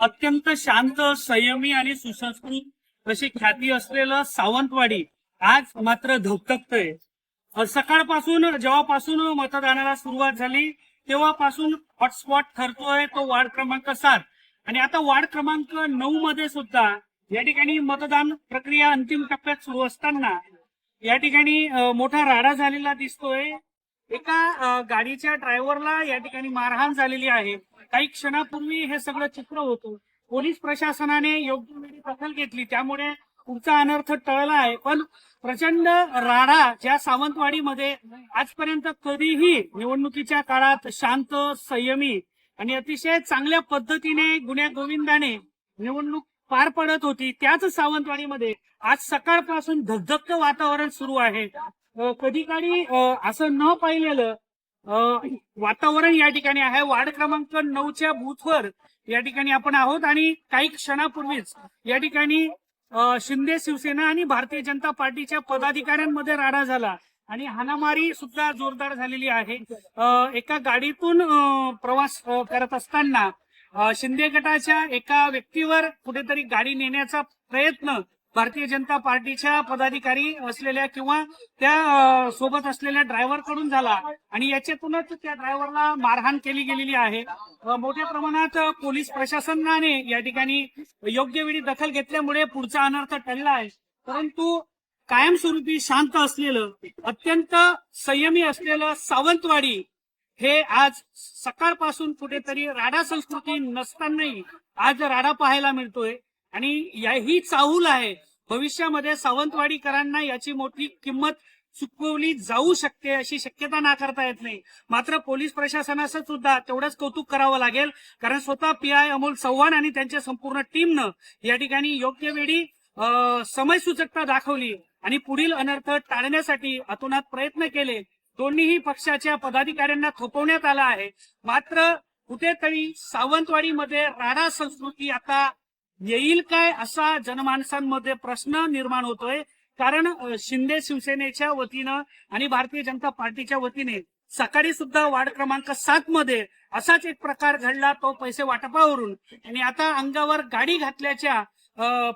अत्यंत शांत संयमी आणि सुसंस्कृत अशी ख्याती असलेलं सावंतवाडी आज मात्र धगधगतंय सकाळपासून जेव्हापासून मतदानाला सुरुवात झाली तेव्हापासून हॉटस्पॉट ठरतोय तो वार्ड क्रमांक सात. आणि आता वार्ड क्रमांक नऊ मध्ये सुद्धा या ठिकाणी मतदान प्रक्रिया अंतिम टप्प्यात सुरू असताना या ठिकाणी मोठा राडा झालेला दिसतोय. एका गाडीच्या ड्रायव्हरला या ठिकाणी मारहाण झालेली आहे. काही क्षणापूर्वी हे सगळं चित्र होतं. पोलीस प्रशासनाने योग्य वेळी दखल घेतली. त्यामुळे पुढचा अनर्थ टळला आहे. पण प्रचंड राडा ज्या सावंतवाडीमध्ये आजपर्यंत कधीही निवडणुकीच्या काळात शांत संयमी आणि अतिशय चांगल्या पद्धतीने गुन्ह्या गोविंदाने निवडणूक पार पडत होती. त्याच सावंतवाडीमध्ये आज सकाळपासून धगधगतं वातावरण सुरू आहे. कधी काळी असं न पाहिलेलं वातावरण या ठिकाणी आहे. वार्ड क्रमांक नऊच्या बूथवर या ठिकाणी आपण आहोत आणि काही क्षणापूर्वीच या ठिकाणी शिंदे शिवसेना आणि भारतीय जनता पार्टीच्या पदाधिकाऱ्यांमध्ये राडा झाला आणि हाणामारी सुद्धा जोरदार झालेली आहे. एका गाडीतून प्रवास करत असताना शिंदे गटाच्या एका व्यक्तीवर कुठेतरी गाडी नेण्याचा प्रयत्न भारतीय जनता पार्टीच्या पदाधिकारी असलेल्या किंवा त्या सोबत असलेल्या ड्रायव्हरकडून झाला. आणि याच्यातूनच त्या ड्रायव्हरला मारहाण केली गेलेली आहे. मोठ्या प्रमाणात पोलीस प्रशासनाने या ठिकाणी योग्य वेळी दखल घेतल्यामुळे पुढचा अनर्थ टळला आहे. परंतु कायमस्वरूपी शांत असलेलं अत्यंत संयमी असलेलं सावंतवाडी हे आज सकाळपासून कुठेतरी राडा संस्कृती नसतानाही आज राडा पाहायला मिळतोय. आणि या- ही चाहूल आहे. भविष्यामध्ये सावंतवाडीकरांना याची मोठी किंमत चुकवली जाऊ शकते अशी शक्यता नाकारता येत नाही. मात्र पोलीस प्रशासनाचं सुद्धा तेवढंच कौतुक करावं लागेल. कारण स्वतः पी आय अमोल चव्हाण आणि त्यांच्या संपूर्ण टीमनं या ठिकाणी योग्य वेळी समयसूचकता दाखवली आणि पुढील अनर्थ टाळण्यासाठी अतोनात प्रयत्न केले. दोन्हीही पक्षाच्या पदाधिकाऱ्यांना थोपवण्यात आला आहे. मात्र कुठेतरी सावंतवाडीमध्ये राडा संस्कृती आता येईल काय असा जनमानसांमध्ये प्रश्न निर्माण होतोय. कारण शिंदे शिवसेनेच्या वतीनं आणि भारतीय जनता पार्टीच्या वतीने सकाळी सुद्धा वार्ड क्रमांक सात मध्ये असाच एक प्रकार घडला तो पैसे वाटपावरून. आणि आता अंगावर गाडी घातल्याच्या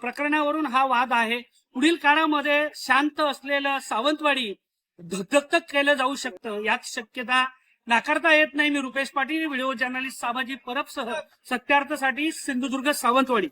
प्रकरणावरून हा वाद आहे. पुढील काळामध्ये शांत असलेलं सावंतवाडी धकधक केलं जाऊ शकतं यात शक्यता नाकारता येत नाही. मी रुपेश पाटील व्हिडिओ जर्नलिस्ट सामाजिक परबसह सत्यार्थसाठी सिंधुदुर्ग सावंतवाडी.